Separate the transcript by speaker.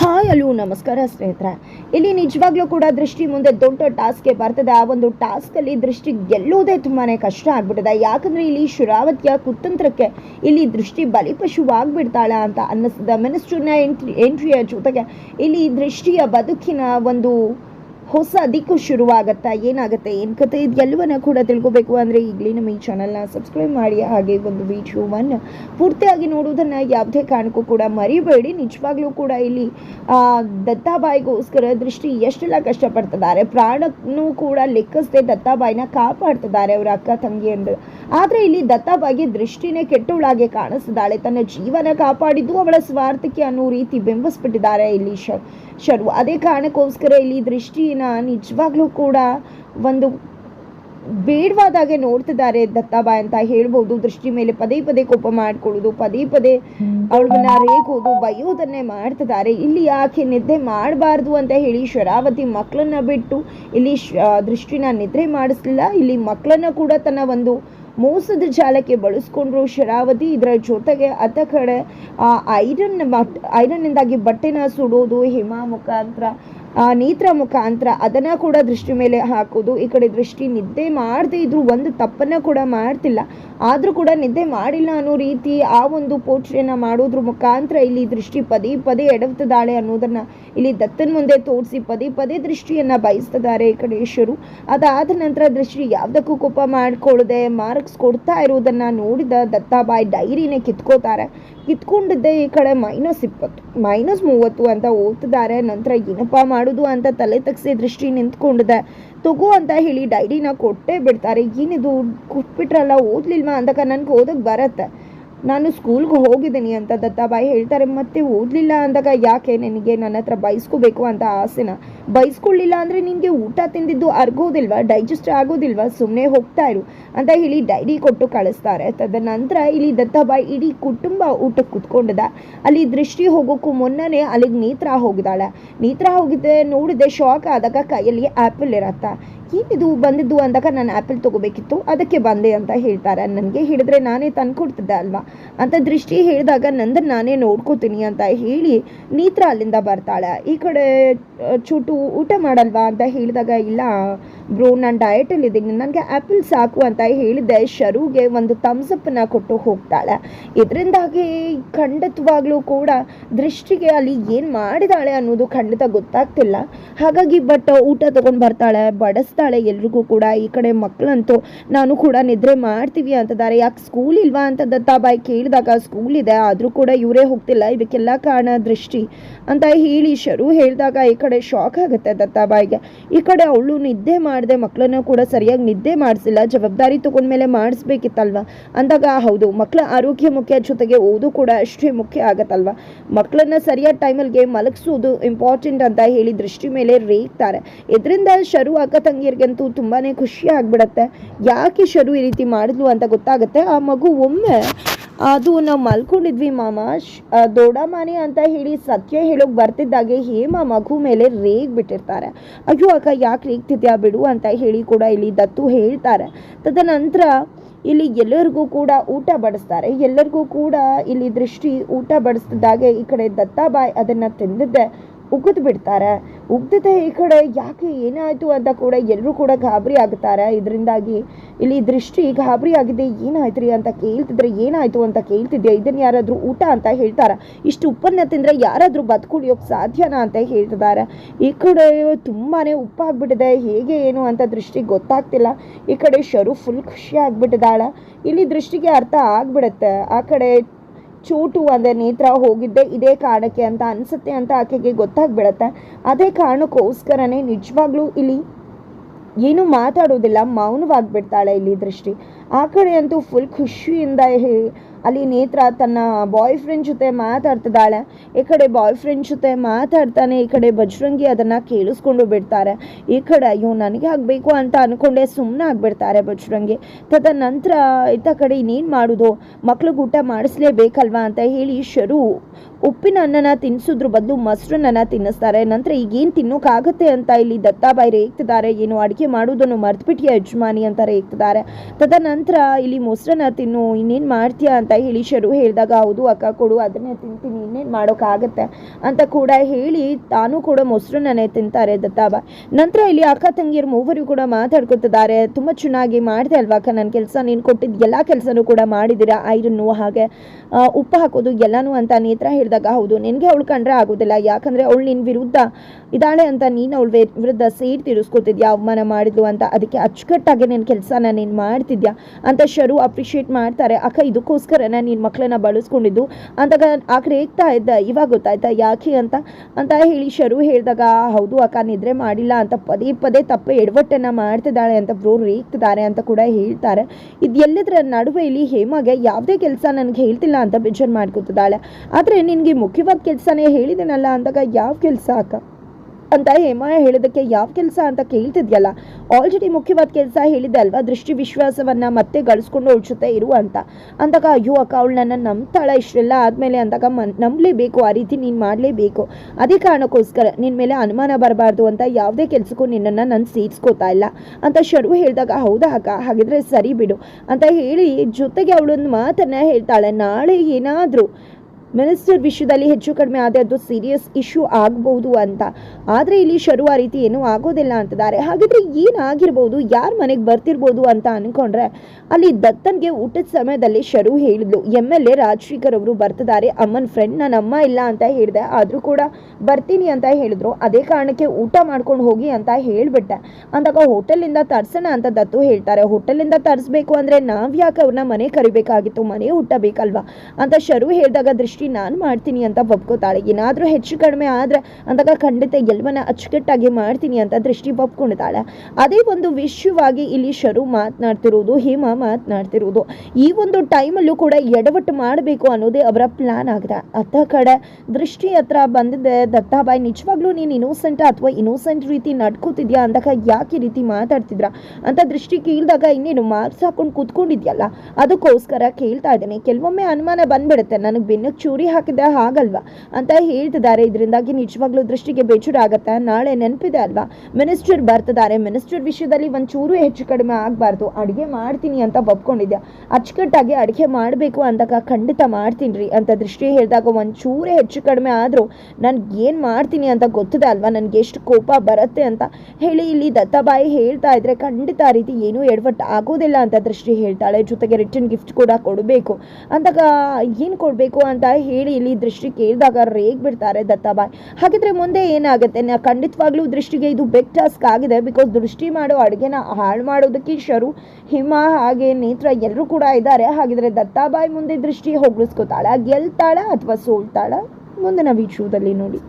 Speaker 1: Hi ಅಲ್ಲೂ ನಮಸ್ಕಾರ ಸ್ನೇಹಿತರೆ. ಇಲ್ಲಿ ನಿಜವಾಗ್ಲೂ ಕೂಡ ದೃಷ್ಟಿ ಮುಂದೆ ದೊಡ್ಡ ಟಾಸ್ಕ್ಗೆ ಬರ್ತದೆ. ಆ ಒಂದು ಟಾಸ್ಕಲ್ಲಿ ದೃಷ್ಟಿ ಗೆಲ್ಲುವುದೇ ತುಂಬಾ ಕಷ್ಟ ಆಗ್ಬಿಟ್ಟಿದೆ. ಯಾಕಂದರೆ ಇಲ್ಲಿ ಶುರಾವತಿಯ ಕುತಂತ್ರಕ್ಕೆ ಇಲ್ಲಿ ದೃಷ್ಟಿ ಬಲಿಪಶುವಾಗ್ಬಿಡ್ತಾಳ ಅಂತ ಅನ್ನಿಸ್ತದೆ. ಮಿನಿಸ್ಟರ್ನ ಎಂಟ್ರಿ, ಎಂಟ್ರಿಯ ಜೊತೆಗೆ ಇಲ್ಲಿ ದೃಷ್ಟಿಯ ಬದುಕಿನ ಒಂದು ಹೊಸ ದಿಕ್ಕು ಶುರುವಾಗತ್ತಾ? ಏನಾಗುತ್ತೆ? ಏನು ಕತೆ ಇದೆಲ್ಲವನ್ನ ಕೂಡ ತಿಳ್ಕೊಬೇಕು ಅಂದರೆ ಈಗಲೇ ನಮ್ಮ ಈ ಚಾನಲ್ನ ಸಬ್ಸ್ಕ್ರೈಬ್ ಮಾಡಿ, ಹಾಗೆ ಒಂದು ವಿಡಿಯೋವನ್ನು ಪೂರ್ತಿಯಾಗಿ ನೋಡೋದನ್ನು ಯಾವುದೇ ಕಾರಣಕ್ಕೂ ಕೂಡ ಮರಿಬೇಡಿ. ನಿಜವಾಗ್ಲೂ ಕೂಡ ಇಲ್ಲಿ ದತ್ತಾಬಾಯಿಗೋಸ್ಕರ ದೃಷ್ಟಿ ಎಷ್ಟೆಲ್ಲ ಕಷ್ಟಪಡ್ತಿದ್ದಾರೆ. ಪ್ರಾಣನೂ ಕೂಡ ಲೆಕ್ಕಿಸದೆ ದತ್ತಾಬಾಯಿನ ಕಾಪಾಡ್ತಿದ್ದಾರೆ ಅವರ ಅಕ್ಕ, ತಂಗಿ ಎಂದು ಆದರೆ ಇಲ್ಲಿ ದತ್ತಾಬಾಯಿಗೆ ದೃಷ್ಟಿನೇ ಕೆಟ್ಟವಳಾಗೆ ಕಾಣಿಸಿದಾಳೆ. ತನ್ನ ಜೀವನ ಕಾಪಾಡಿದ್ದು ಅವಳ ಸ್ವಾರ್ಥಕ್ಕೆ ಅನ್ನೋ ರೀತಿ ಬಿಂಬಿಸ್ಬಿಟ್ಟಿದ್ದಾರೆ ಇಲ್ಲಿ ಶರ್ವ ಶರು. ಅದೇ ಕಾರಣಕ್ಕೋಸ್ಕರ ಇಲ್ಲಿ ದೃಷ್ಟಿನ ನಿಜವಾಗ್ಲೂ ಕೂಡ ಒಂದು ಬೇಡವಾದಾಗೆ ನೋಡ್ತಿದ್ದಾರೆ ದತ್ತಾಬಾಯಿ ಅಂತ ಹೇಳ್ಬೋದು. ದೃಷ್ಟಿ ಮೇಲೆ ಪದೇ ಪದೇ ಕೋಪ ಮಾಡ್ಕೊಳ್ಳೋದು, ಪದೇ ಪದೇ ಅವಳನ್ನ ರೇಗೋದು, ಬೈಯೋದನ್ನೇ ಮಾಡ್ತಿದ್ದಾರೆ. ಇಲ್ಲಿ ಯಾಕೆ ನಿದ್ದೆ ಮಾಡಬಾರ್ದು ಅಂತ ಹೇಳಿ ಶರಾವತಿ ಮಕ್ಕಳನ್ನ ಬಿಟ್ಟು ಇಲ್ಲಿ ದೃಷ್ಟಿನ ನಿದ್ರೆ ಮಾಡಿಸ್ಲಿಲ್ಲ. ಇಲ್ಲಿ ಮಕ್ಕಳನ್ನ ಕೂಡ ತನ್ನ ಒಂದು ಮೋಸದ ಜಾಲಕ್ಕೆ ಬಳಸ್ಕೊಂಡ್ರು ಶರಾವತಿ. ಇದರ ಜೊತೆಗೆ ಅತ್ತ ಕಡೆ, ಆ, ಐರನ್ ಬಟ್ ಐರನ್ನಿಂದಾಗಿ ಬಟ್ಟೆನ ಸುಡೋದು, ಹಿಮ ಮುಖಾಂತರ, ಆ, ನೇತ್ರ ಮುಖಾಂತರ, ಅದನ್ನ ಕೂಡ ದೃಷ್ಟಿ ಮೇಲೆ ಹಾಕೋದು. ಈ ಕಡೆ ದೃಷ್ಟಿ ನಿದ್ದೆ ಮಾಡದೇ ಇದ್ರು, ಒಂದು ತಪ್ಪನ್ನ ಕೂಡ ಮಾಡ್ತಿಲ್ಲ. ಆದರೂ ಕೂಡ ನಿದ್ದೆ ಮಾಡಿಲ್ಲ ಅನ್ನೋ ರೀತಿ ಆ ಒಂದು ಪೋಟ್ರಿಯನ್ನ ಮಾಡೋದ್ರ ಮುಖಾಂತರ ಇಲ್ಲಿ ದೃಷ್ಟಿ ಪದೇ ಪದೇ ಎಡವತ್ತದಾಳೆ ಅನ್ನೋದನ್ನ ಇಲ್ಲಿ ದತ್ತನ ಮುಂದೆ ತೋರಿಸಿ ಪದೇ ಪದೇ ದೃಷ್ಟಿಯನ್ನ ಬಯಸ್ತಿದ್ದಾರೆ ಗಣೇಶರು. ಅದಾದ ನಂತರ ದೃಷ್ಟಿ ಯಾವುದಕ್ಕೂ ಕೋಪ ಮಾಡಿಕೊಳ್ಳದೆ ಮಾರ್ಕ್ಸ್ ಕೊಡ್ತಾ ಇರೋದನ್ನು ನೋಡಿದ ದತ್ತಾಬಾಯಿ ಡೈರಿನೇ ಕಿತ್ಕೋತಾರೆ. ಕಿತ್ಕೊಂಡಿದ್ದೆ ಈ ಕಡೆ ಮೈನಸ್ ಇಪ್ಪತ್ತು ಮೈನಸ್ ಮೂವತ್ತು ಅಂತ ಓದ್ತಿದ್ದಾರೆ. ನಂತರ ಏನಪ್ಪ ಮಾಡೋದು ಅಂತ ತಲೆ ತಗ್ಸಿ ದೃಷ್ಟಿ ನಿಂತ್ಕೊಂಡಿದೆ. ತಗೋ ಅಂತ ಹೇಳಿ ಡೈರಿನ ಕೊಟ್ಟೇ ಬಿಡ್ತಾರೆ. ಏನಿದು, ಕೊಟ್ಬಿಟ್ರಲ್ಲ, ಓದ್ಲಿಲ್ವಾ ಅಂದಾಗ ನನ್ಗೆ ಓದಕ್ಕೆ ಬರತ್ತೆ. ನಾನು ಸ್ಕೂಲ್ಗೆ ಹೋಗಿದ್ದೀನಿ ಅಂತ ದತ್ತಾಬಾಯಿ ಹೇಳ್ತಾರೆ, ಮತ್ತೆ ಓದಲಿಲ್ಲ ಅಂದಾಗ ಯಾಕೆ ನಿನಗೆ ನನ್ನ ಹತ್ರ ಬೈಸ್ಕೋಬೇಕು ಅಂತ ಆಸೆನ? ಬೈಸ್ಕೊಳ್ಳಿಲ್ಲ ಅಂದರೆ ನಿನಗೆ ಊಟ ತಿಂದಿದ್ದು ಅರ್ಗೋದಿಲ್ವ? ಡೈಜೆಸ್ಟ್ ಆಗೋದಿಲ್ವಾ? ಸುಮ್ಮನೆ ಹೋಗ್ತಾ ಇರು ಅಂತ ಹೇಳಿ ಡೈರಿ ಕೊಟ್ಟು ಕಳಿಸ್ತಾರೆ. ತದನಂತರ ಇಲ್ಲಿ ದತ್ತಾಬಾಯಿ ಇಡೀ ಕುಟುಂಬ ಊಟಕ್ಕೆ ಕುತ್ಕೊಂಡಿದೆ. ಅಲ್ಲಿ ದೃಷ್ಟಿ ಹೋಗೋಕ್ಕೂ ಮೊನ್ನೆ ಅಲ್ಲಿಗೆ ನೇತ್ರ ಹೋಗಿದ್ದಾಳೆ. ನೇತ್ರ ಹೋಗಿದ್ದೆ ನೋಡಿದೆ ಶಾಕ್ ಆದಾಗ ಕೈಯಲ್ಲಿ ಆ್ಯಪಲ್ ಇರತ್ತ. ಏನಿದು ಬಂದಿದ್ದು ಅಂದಾಗ ನಾನು ಆ್ಯಪಲ್ ತೊಗೋಬೇಕಿತ್ತು, ಅದಕ್ಕೆ ಬಂದೆ ಅಂತ ಹೇಳ್ತಾರೆ. ನನಗೆ ಹಿಡಿದ್ರೆ ನಾನೇ ತಂದ್ಕೊಡ್ತಿದ್ದೆ ಅಲ್ವಾ? ಅಂತ ದೃಷ್ಟಿ ಹೇಳಿದಾಗ ನಂದನ್ನು ನಾನೇ ನೋಡ್ಕೋತೀನಿ ಅಂತ ಹೇಳಿ ನೀತ್ರ ಅಲ್ಲಿಂದ ಬರ್ತಾಳೆ. ಈ ಕಡೆ ಚೂಟು ಊಟ ಮಾಡಲ್ವಾ ಅಂತ ಹೇಳಿದಾಗ, ಇಲ್ಲ ಬ್ರೋ, ನಾನು ಡಯಟಲ್ಲಿ ಇದ್ದೀನಿ. ನನಗೆ ಆ್ಯಪಲ್ ಸಾಕು ಅಂತ ಹೇಳಿದ್ದೆ. ಶರುಗೆ ಒಂದು ತಮ್ಸಪ್ಪನ್ನು ಕೊಟ್ಟು ಹೋಗ್ತಾಳೆ. ಇದರಿಂದಾಗಿ ಖಂಡಿತವಾಗ್ಲೂ ಕೂಡ ದೃಷ್ಟಿಗೆ ಅಲ್ಲಿ ಏನು ಮಾಡಿದಾಳೆ ಅನ್ನೋದು ಖಂಡಿತ ಗೊತ್ತಾಗ್ತಿಲ್ಲ. ಹಾಗಾಗಿ ಬಟ್ ಊಟ ತಗೊಂಡು ಬರ್ತಾಳೆ, ಬಡಿಸ್ತಾಳೆ, ಎಲ್ರಿಗೂ ಕೂಡ. ಈ ಕಡೆ ಮಕ್ಕಳಂತೂ ನಾನು ಕೂಡ ನಿದ್ರೆ ಮಾಡ್ತೀವಿ ಅಂತದಾರೆ. ಯಾಕೆ ಸ್ಕೂಲ್ ಇಲ್ವಾ ಅಂತ ದತ್ತಾಬಾಯಿ ಕೇಳಿದಾಗ ಸ್ಕೂಲ್ ಇದೆ, ಆದರೂ ಕೂಡ ಇವರೇ ಹೋಗ್ತಿಲ್ಲ, ಇದಕ್ಕೆಲ್ಲ ಕಾರಣ ದೃಷ್ಟಿ ಅಂತ ಹೇಳಿ ಶರು ಹೇಳಿದಾಗ ಈ ಕಡೆ ಶಾಕ್ ಆಗುತ್ತೆ ದತ್ತಾಬಾಯಿಗೆ. ಈ ಕಡೆ ಅವಳು ನಿದ್ದೆ ಮಾಡದೆ ಮಕ್ಕಳನ್ನ ಕೂಡ ಸರಿಯಾಗಿ ನಿದ್ದೆ ಮಾಡಿಸಿಲ್ಲ, ಜವಾಬ್ದಾರಿ ತಗೊಂಡ್ಮೇಲೆ ಮಾಡಿಸ್ಬೇಕಿತ್ತಲ್ವ? ಅಂದಾಗ ಹೌದು ಮಕ್ಕಳ ಆರೋಗ್ಯ ಮುಖ್ಯ ಜೊತೆಗೆ ಓದು ಕೂಡ ಅಷ್ಟೇ ಮುಖ್ಯ ಆಗತ್ತಲ್ವ? ಮಕ್ಕಳನ್ನ ಸರಿಯಾದ ಟೈಮಲ್ಗೆ ಮಲಗಿಸೋದು ಇಂಪಾರ್ಟೆಂಟ್ ಅಂತ ಹೇಳಿ ದೃಷ್ಟಿ ಮೇಲೆ ರೇಗ್ತಾರೆ. ಇದರಿಂದ ಶರು ಅಕ್ಕ ತಂಗಿಯರಿಗಂತೂ ತುಂಬಾ ಖುಷಿ ಆಗ್ಬಿಡತ್ತೆ. ಯಾಕೆ ಶರು ಈ ರೀತಿ ಮಾಡಿದ್ಲು ಅಂತ ಗೊತ್ತಾಗುತ್ತೆ. ಆ ಮಗು ಒಮ್ಮೆ ಅದು ನಾವು ಮಲ್ಕೊಂಡಿದ್ವಿ ಮಾಮ ಆ, ಅಂತ ಹೇಳಿ ಸತ್ಯ ಹೇಳೋಕೆ ಬರ್ತಿದ್ದಾಗೆ ಹೇಮ ಮಗು ಮೇಲೆ ರೇಗ್ ಬಿಟ್ಟಿರ್ತಾರೆ. ಅಯ್ಯೋ ಅಕ್ಕ ಯಾಕೆ ರೇಗ್ತಿದ್ಯಾ ಬಿಡು ಅಂತ ಹೇಳಿ ಕೂಡ ಇಲ್ಲಿ ದತ್ತು ಹೇಳ್ತಾರೆ. ತದನಂತರ ಇಲ್ಲಿ ಎಲ್ಲರಿಗೂ ಕೂಡ ಊಟ ಬಡಿಸ್ತಾರೆ. ಎಲ್ಲರಿಗೂ ಕೂಡ ಇಲ್ಲಿ ದೃಷ್ಟಿ ಊಟ ಬಡಿಸ್ತಿದ್ದಾಗೆ ಈ ಕಡೆ ದತ್ತಾಬಾಯಿ ಅದನ್ನು ತಿಂದಿದ್ದೆ ಉಗಿದು ಬಿಡ್ತಾರೆ. ಉಗ್ದಿದ್ದೆ ಈ ಕಡೆ ಯಾಕೆ ಏನಾಯಿತು ಅಂತ ಕೂಡ ಎಲ್ಲರೂ ಕೂಡ ಗಾಬರಿ ಆಗ್ತಾರೆ. ಇದರಿಂದಾಗಿ ಇಲ್ಲಿ ದೃಷ್ಟಿ ಗಾಬರಿ ಆಗಿದೆ. ಏನಾಯ್ತು ರೀ ಅಂತ ಕೇಳ್ತಿದ್ರೆ, ಏನಾಯ್ತು ಅಂತ ಕೇಳ್ತಿದ್ದೆ ಇದನ್ನು ಯಾರಾದರೂ ಊಟ ಅಂತ ಹೇಳ್ತಾರೆ? ಇಷ್ಟು ಉಪ್ಪನ್ನ ತಿಂದರೆ ಯಾರಾದರೂ ಬದುಕುಳಿಯೋಕೆ ಸಾಧ್ಯನಾ ಅಂತ ಹೇಳ್ತಿದ್ದಾರೆ. ಈ ಕಡೆ ತುಂಬಾ ಉಪ್ಪಾಗ್ಬಿಟ್ಟಿದೆ. ಹೇಗೆ ಏನು ಅಂತ ದೃಷ್ಟಿ ಗೊತ್ತಾಗ್ತಿಲ್ಲ. ಈ ಕಡೆ ಶರು ಫುಲ್ ಖುಷಿ ಆಗ್ಬಿಟ್ಟಿದ್ದಾಳೆ. ಇಲ್ಲಿ ದೃಷ್ಟಿಗೆ ಅರ್ಥ ಆಗ್ಬಿಡುತ್ತೆ. ಆ ಕಡೆ ಚೋಟು ಅಂದರೆ ನೇತ್ರ ಹೋಗಿದ್ದೆ ಇದೇ ಕಾರಣಕ್ಕೆ ಅಂತ ಅನಿಸುತ್ತೆ ಅಂತ ಆಕೆಗೆ ಗೊತ್ತಾಗ್ಬಿಡತ್ತೆ. ಅದೇ ಕಾರಣಕ್ಕೋಸ್ಕರನೇ ನಿಜವಾಗ್ಲೂ ಇಲ್ಲಿ ಏನು ಮಾತಾಡೋದಿಲ್ಲ, ಮೌನವಾಗಿಬಿಡ್ತಾಳೆ ಇಲ್ಲಿ ದೃಷ್ಟಿ. ಆ ಕಡೆ ಅಂತೂ ಫುಲ್ ಖುಷಿಯಿಂದ ಅಲ್ಲಿ ನೇತ್ರ ತನ್ನ ಬಾಯ್ ಫ್ರೆಂಡ್ ಜೊತೆ ಮಾತಾಡ್ತಿದ್ದಾಳೆ. ಈ ಕಡೆ ಬಾಯ್ ಫ್ರೆಂಡ್ ಜೊತೆ ಮಾತಾಡ್ತಾನೆ, ಈ ಕಡೆ ಬಜರಂಗಿ ಅದನ್ನು ಕೇಳಿಸ್ಕೊಂಡು ಬಿಡ್ತಾರೆ. ಈ ಕಡೆ ಅಯ್ಯೋ, ನನಗೆ ಆಗಬೇಕು ಅಂತ ಅಂದ್ಕೊಂಡೆ ಸುಮ್ಮನೆ ಆಗಿಬಿಡ್ತಾರೆ ಬಜರಂಗಿ. ತದನಂತರ ಇತ್ತ ಕಡೆ ಇನ್ನೇನು ಮಾಡೋದು? ಮಕ್ಳಿಗೆ ಊಟ ಮಾಡಿಸ್ಲೇಬೇಕಲ್ವಾ ಅಂತ ಹೇಳಿ ಶರು ಉಪ್ಪಿನ ಅನ್ನನ ತಿನ್ನಿಸೋದ್ರ ಬದಲು ಮೊಸರನ್ನ ತಿನ್ನಿಸ್ತಾರೆ. ನಂತರ ಈಗೇನು ತಿನ್ನೋಕ್ಕಾಗತ್ತೆ ಅಂತ ಇಲ್ಲಿ ದತ್ತಾಬಾಯಿ ರೇಗ್ತಿದ್ದಾರೆ. ಏನು ಅಡುಗೆ ಮಾಡೋದನ್ನು ಮರ್ತ್ಬಿಟ್ಟಿಯ ಯಜಮಾನಿ ಅಂತ ರೇಗ್ತಿದ್ದಾರೆ. ತದನಂತರ ಇಲ್ಲಿ ಮೊಸರನ್ನ ತಿನ್ನು, ಇನ್ನೇನು ಮಾಡ್ತೀಯ ಅಂತ ಅಂತ ಹೇಳಿ ಶರು ಹೇಳಿದಾಗ, ಹೌದು ಅಕ್ಕ, ಕೊಡು, ಅದನ್ನೇ ತಿಂತೀನಿ, ಇನ್ನೇನು ಮಾಡೋಕ್ಕಾಗತ್ತೆ? ಅಂತ ಕೂಡ ಹೇಳಿ ತಾನು ಕೂಡ ಮೊಸರನ್ನೇ ತಿಂತಾರೆ ದತ್ತಾಬ ನಂತರ ಇಲ್ಲಿ ಅಕ್ಕ ತಂಗಿಯರು ಮೂವರು ಕೂಡ ಮಾತಾಡ್ಕೊತಿದ್ದಾರೆ. ತುಂಬ ಚೆನ್ನಾಗಿ ಮಾಡಿದೆ ಅಲ್ವಾ ಅಕ್ಕ ನನ್ನ ಕೆಲಸ? ನೀನು ಕೊಟ್ಟಿದ್ದ ಎಲ್ಲ ಕೆಲಸನೂ ಕೂಡ ಮಾಡಿದ್ದೀರಾ ಐರನ್ನು, ಹಾಗೆ ಉಪ್ಪು ಹಾಕೋದು ಎಲ್ಲನೂ ಅಂತ ನೇತ್ರ ಹೇಳಿದಾಗ, ಹೌದು, ನಿನಗೆ ಅವಳು ಕಂಡ್ರೆ ಆಗೋದಿಲ್ಲ. ಯಾಕಂದರೆ ಅವಳು ನಿನ್ನ ವಿರುದ್ಧ ಇದ್ದಾಳೆ ಅಂತ ನೀನು ಅವಳು ವಿರುದ್ಧ ಸೇರಿ ತಿರುಸ್ಕೊತಿದ್ಯಾ? ಅವಮಾನ ಮಾಡಿದ್ಲು ಅಂತ. ಅದಕ್ಕೆ ಅಚ್ಚುಕಟ್ಟಾಗಿ ನಿನ್ನ ಕೆಲಸನ ನೀನು ಮಾಡ್ತಿದ್ಯಾ? ಅಂತ ಶರು ಅಪ್ರಿಷಿಯೇಟ್ ಮಾಡ್ತಾರೆ. ಅಕ್ಕ ಇದಕ್ಕೋಸ್ಕರನೇ ನಿನ್ನ ಮಕ್ಕಳನ್ನ ಬಳಸ್ಕೊಂಡಿದ್ದು. ಅಂದಾಗ ಆ ಏಕ್ತಾ ರೇಗ್ತಾ ಇದ್ದ, ಇವಾಗ ಗೊತ್ತಾಯ್ತಾ? ಯಾಕೆ ಅಂತ? ಅಂತ ಹೇಳಿ ಶರು ಹೇಳಿದಾಗ, ಹೌದು ಅಕ್ಕ, ನಿದ್ರೆ ಮಾಡಿಲ್ಲ ಅಂತ ಪದೇ ಪದೇ ತಪ್ಪೆ ಎಡವಟ್ಟನ್ನ ಮಾಡ್ತಿದ್ದಾಳೆ ಅಂತ ಬ್ರೋ ರೇಗ್ತಿದ್ದಾರೆ ಅಂತ ಕೂಡ ಹೇಳ್ತಾರೆ. ಇದು ಎಲ್ಲದರ ನಡುವೆ ಇಲ್ಲಿ ಹೇಮಾಗೆ ಯಾವುದೇ ಕೆಲಸ ನನಗೆ ಹೇಳ್ತಿಲ್ಲ ಅಂತ ಬೇಜಾರು ಮಾಡ್ಕೊತಿದ್ದಾಳೆ. ಆದರೆ ನಿನಗೆ ಮುಖ್ಯವಾದ ಕೆಲಸನೇ ಹೇಳಿದೆನಲ್ಲ, ಅಂದಾಗ ಯಾವ ಕೆಲಸ ಅಕ್ಕ? ಅಂತ ಹೇಮಾಯ ಹೇಳಿದಕ್ಕೆ ಯಾವ ಕೆಲಸ ಅಂತ ಕೇಳ್ತಿದ್ಯಲ್ಲ? ಆಲ್ರೆಡಿ ಮುಖ್ಯವಾದ ಕೆಲಸ ಹೇಳಿದೆ ಅಲ್ವಾ? ದೃಷ್ಟಿ ವಿಶ್ವಾಸವನ್ನ ಮತ್ತೆ ಗಳಿಸ್ಕೊಂಡು ಉಳಿಸುತ್ತೆ ಇರು ಅಂತ. ಅಂದಾಗ, ಅಯ್ಯೋ ಅಕ್ಕ, ಅವಳು ನನ್ನ ನಂಬ್ತಾಳ ಇಷ್ಟೆಲ್ಲ ಆದಮೇಲೆ ಅಂದಾಗ, ಮನ್, ನಂಬಲೇಬೇಕು, ಆ ರೀತಿ ನೀನು ಮಾಡಲೇಬೇಕು. ಅದೇ ಕಾರಣಕ್ಕೋಸ್ಕರ ನಿನ್ನ ಮೇಲೆ ಅನುಮಾನ ಬರಬಾರ್ದು ಅಂತ ಯಾವುದೇ ಕೆಲಸಕ್ಕೂ ನಿನ್ನನ್ನು ನಾನು ಸೇರಿಸ್ಕೋತಾ ಇಲ್ಲ ಅಂತ ಶರು ಹೇಳಿದಾಗ, ಹೌದಾ ಅಕ್ಕ? ಹಾಗಿದ್ರೆ ಸರಿ ಬಿಡು ಅಂತ ಹೇಳಿ ಜೊತೆಗೆ ಅವಳೊಂದು ಮಾತನ್ನ ಹೇಳ್ತಾಳೆ. ನಾಳೆ ಏನಾದರೂ ಮಿನಿಸ್ಟರ್ ವಿಷಯದಲ್ಲಿ ಹೆಚ್ಚು ಕಡಿಮೆ ಆದರೆ ಅದು ಸೀರಿಯಸ್ ಇಶ್ಯೂ ಆಗಬಹುದು ಅಂತ. ಆದರೆ ಇಲ್ಲಿ ಶರು ಆ ರೀತಿ ಏನೂ ಆಗೋದಿಲ್ಲ ಅಂತಿದ್ದಾರೆ. ಹಾಗಿದ್ರೆ ಏನಾಗಿರ್ಬೋದು? ಯಾರ ಮನೆಗೆ ಬರ್ತಿರ್ಬೋದು ಅಂತ ಅನ್ಕೊಂಡ್ರೆ ಅಲ್ಲಿ ದತ್ತನ್ಗೆ ಊಟದ ಸಮಯದಲ್ಲಿ ಶರು ಹೇಳಿದ್ಲು. ಎಂ ಎಲ್ ಎ ರಾಜಶೇಖರ್ ಅವರು ಬರ್ತಿದ್ದಾರೆ. ಅಮ್ಮನ ಫ್ರೆಂಡ್ ನನ್ನ ಅಮ್ಮ ಇಲ್ಲ ಅಂತ ಹೇಳಿದೆ. ಆದರೂ ಕೂಡ ಬರ್ತೀನಿ ಅಂತ ಹೇಳಿದ್ರು. ಅದೇ ಕಾರಣಕ್ಕೆ ಊಟ ಮಾಡ್ಕೊಂಡು ಹೋಗಿ ಅಂತ ಹೇಳಿಬಿಟ್ಟೆ. ಅಂದಾಗ ಹೋಟೆಲಿಂದ ತರ್ಸೋಣ ಅಂತ ದತ್ತು ಹೇಳ್ತಾರೆ. ಹೋಟೆಲಿಂದ ತರಿಸ್ಬೇಕು ಅಂದರೆ ನಾವು ಯಾಕೆ ಅವ್ರನ್ನ ಮನೆ ಕರಿಬೇಕಾಗಿತ್ತು? ಮನೆ ಊಟ ಬೇಕಲ್ವಾ? ಅಂತ ಶರು ಹೇಳಿದಾಗ ದೃಷ್ಟಿ ನಾನು ಮಾಡ್ತೀನಿ ಅಂತ ಒಪ್ಕೋತಾಳೆ. ಏನಾದರೂ ಹೆಚ್ಚು ಕಡಿಮೆ ಆದರೆ ಅಂದಾಗ ಖಂಡಿತ ಎಲ್ಲವನ್ನ ಅಚ್ಚುಕಟ್ಟಾಗಿ ಮಾಡ್ತೀನಿ ಅಂತ ದೃಷ್ಟಿ ಒಪ್ಕೊಂಡಿದ್ದಾಳೆ ಅದೇ ಒಂದು ವಿಷಯವಾಗಿ ಇಲ್ಲಿ ಶರು ಮಾತನಾಡ್ತಿರೋದು, ಹೇಮ ಮಾತನಾಡ್ತಿರೋದು. ಈ ಒಂದು ಟೈಮಲ್ಲೂ ಕೂಡ ಎಡವಟ್ಟು ಮಾಡಬೇಕು ಅನ್ನೋದೇ ಅವರ ಪ್ಲಾನ್ ಆಗಿದೆ. ಅತ್ತ ಕಡೆ ದೃಷ್ಟಿ ಹತ್ರ ಬಂದಿದೆ, ದತ್ತಾಬಾಯಿ, ನಿಜವಾಗ್ಲೂ ನೀನು ಇನೋಸೆಂಟ್ ಅಥವಾ ಇನೋಸೆಂಟ್ ರೀತಿ ನಡ್ಕೋತಿದ್ಯಾ ಅಂದಾಗ ಯಾಕೆ ರೀತಿ ಮಾತಾಡ್ತಿದ್ರ? ಅಂತ ದೃಷ್ಟಿ ಕೇಳಿದಾಗ ಇನ್ನೇನು ಮಾರ್ಕ್ಸ್ ಹಾಕೊಂಡು ಕೂತ್ಕೊಂಡಿದ್ಯಲ್ಲ? ಅದಕ್ಕೋಸ್ಕರ ಕೇಳ್ತಾ ಇದ್ದೀನಿ. ಕೆಲವೊಮ್ಮೆ ಅನುಮಾನ ಬಂದ್ಬಿಡುತ್ತೆ. ನನಗೆ ಬೆನ್ನಕ್ಕೆ ಚೂರಿ ಹಾಕಿದ್ದೆ ಹಾಗಲ್ವಾ ಅಂತ ಹೇಳ್ತಿದ್ದಾರೆ. ಇದರಿಂದಾಗಿ ನಿಜವಾಗ್ಲೂ ದೃಷ್ಟಿಗೆ ಬೇಜಾರ ಆಗತ್ತೆ ನಾಳೆ ನೆನಪಿದೆ ಅಲ್ವಾ? ಮಿನಿಸ್ಟರ್ ಬರ್ತಿದ್ದಾರೆ. ಮಿನಿಸ್ಟರ್ ವಿಷಯದಲ್ಲಿ ಒಂಚೂರು ಹೆಚ್ಚು ಕಡಿಮೆ ಆಗಬಾರ್ದು. ಅಡುಗೆ ಮಾಡ್ತೀನಿ ಅಂತ ಒಪ್ಕೊಂಡಿದ್ದೆ ಅಚ್ಚುಕಟ್ಟಾಗಿ ಅಡುಗೆ ಮಾಡಬೇಕು ಅಂದಾಗ ಖಂಡಿತ ಮಾಡ್ತೀನಿ ರೀ ಅಂತ ದೃಷ್ಟಿ ಹೇಳಿದಾಗ ಒಂಚೂರೇ ಹೆಚ್ಚು ಕಡಿಮೆ ಆದರೂ ನನಗೆ ಏನು ಮಾಡ್ತೀನಿ ಅಂತ ಗೊತ್ತಿದೆ ಅಲ್ವಾ? ನನಗೆ ಎಷ್ಟು ಕೋಪ ಬರುತ್ತೆ ಅಂತ ಹೇಳಿ ಇಲ್ಲಿ ದತ್ತಾಬಾಯಿ ಹೇಳ್ತಾ ಇದ್ರೆ ಖಂಡಿತ ರೀತಿ ಏನೂ ಎಡವಟ್ಟು ಆಗೋದಿಲ್ಲ ಅಂತ ದೃಷ್ಟಿ ಹೇಳ್ತಾಳೆ. ಜೊತೆಗೆ ರಿಟರ್ನ್ ಗಿಫ್ಟ್ ಕೂಡ ಕೊಡಬೇಕು. ಅಂದಾಗ ಏನು ಕೊಡಬೇಕು ಅಂತ ಹೇಳಿ ಇಲ್ಲಿ ದೃಷ್ಟಿ ಕೇಳಿದಾಗ ರೇಗ್ ಬಿಡ್ತಾರೆ ದತ್ತಾಬಾಯ್ ಹಾಗಿದ್ರೆ ಮುಂದೆ ಏನಾಗುತ್ತೆ? ಖಂಡಿತವಾಗ್ಲೂ ದೃಷ್ಟಿಗೆ ಇದು ಬೆಗ್ ಟಾಸ್ಕ್ ಆಗಿದೆ. ಬಿಕಾಸ್ ದೃಷ್ಟಿ ಮಾಡೋ ಅಡುಗೆನ ಹಾಳು ಮಾಡೋದಕ್ಕೆ ಶರು, ಹಿಮ, ಹಾಗೆ ನೇತ್ರ ಎಲ್ಲರೂ ಕೂಡ ಇದ್ದಾರೆ. ಹಾಗಿದ್ರೆ ದತ್ತಾಬಾಯ್ ಮುಂದೆ ದೃಷ್ಟಿ ಹೊಗಳಿಸ್ಕೋತಾಳ ಗೆಲ್ತಾಳ ಅಥವಾ ಸೋಲ್ತಾಳ? ಮುಂದಿನ ವಿಷಯದಲ್ಲಿ ನೋಡಿ.